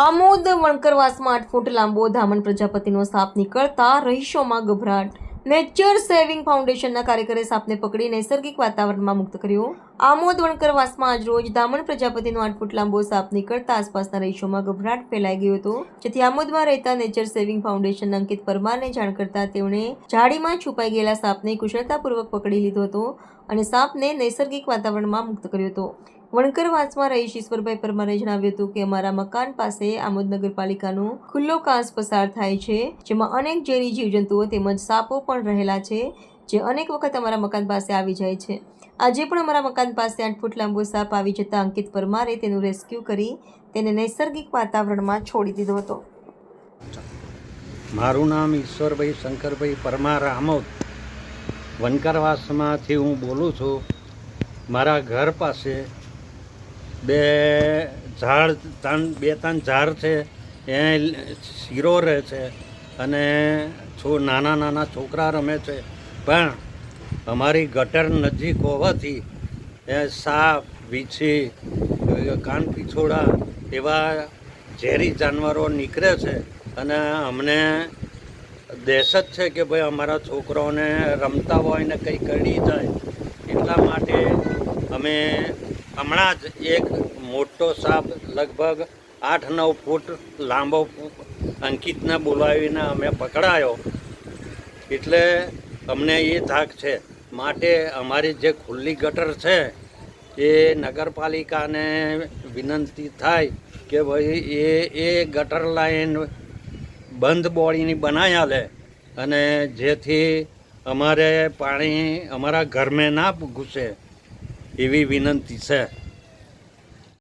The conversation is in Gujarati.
આમોદ વણકરવાસમાં આઠ ફૂટ, લાંબો ધામણ પ્રજાપતિનો સાપ નીકળતા રહીશોમાં ગભરાટ. નેચર સેવિંગ ફાઉન્ડેશનના કાર્યકરે સાપને પકડી નૈસર્ગિક વાતાવરણમાં મુક્ત કર્યો. આમોદ, વણકરવાસમાં આજરોજ દામણ પ્રજાપતિનો આઠ ફૂટ લાંબો સાપ નીકળતા આસપાસના રહીશોમાં ગભરાટ ફેલાઈ ગયો હતો. જેથી આમોદમાં રહેતા નેચર સેવિંગ ફાઉન્ડેશન અંકિત પરમારને જાણ કરતા તેમણે જાડીમાં છુપાઈ ગયેલા સાપને કુશળતાપૂર્વક પકડી લીધો હતો અને સાપને નૈસર્ગિક વાતાવરણમાં મુક્ત કર્યો હતો. વણકરવાસમાં રહીશ ઈશ્વરભાઈ પરમારે જણાવ્યું હતું કે અમારા મકાન પાસે આમોદ નગરપાલિકાનો ખુલ્લો કાંસ પસાર થાય છે, જેમાં અનેક ઝેરી જીવજંતુઓ તેમજ સાપો પણ રહેલા છે, જે અનેક વખત અમારા મકાન પાસે આવી જાય છે. આજે પણ અમારા મકાન પાસે આઠ ફૂટ લાંબો સાપ આવી જતા અંકિત પરમારે તેનું રેસ્ક્યુ કરી તેને નૈસર્ગિક વાતાવરણમાં છોડી દીધો હતો. મારું નામ ઈશ્વરભાઈ શંકરભાઈ પરમાર આમોદ. વનકરવાસમાંથી હું બોલું છું. મારા ઘર પાસે બે ઝાડ, ત્રણ, બે, ત્રણ ઝાડ છે. એ શીરો રહે છે અને છો, નાના નાના છોકરા રમે છે. પણ અમારી ગટર નજીક હોવાથી એ સાપ, વીછી, કાન પીછોડા એવા ઝેરી જાનવરો નીકળે છે અને અમને દહેશત છે કે ભાઈ અમારા છોકરાઓને રમતા હોય ને કંઈ કરી જાય. એટલા માટે અમે હમણાં જ એક મોટો સાપ લગભગ આઠ નવ ફૂટ લાંબો અંકિતને બોલાવીને અમે પકડાયો. એટલે અમને એ થાક છે. માટે અમારી જે ખુલ્લી ગટર છે, એ નગરપાલિકાને વિનંતી થાય કે ભાઈ એ એ ગટર લાઈન બંધ બોળીની બનાવી આલે અને જેથી અમારે પાણી અમારા ઘરમાં ના ઘૂસે. એવી વિનંતી છે.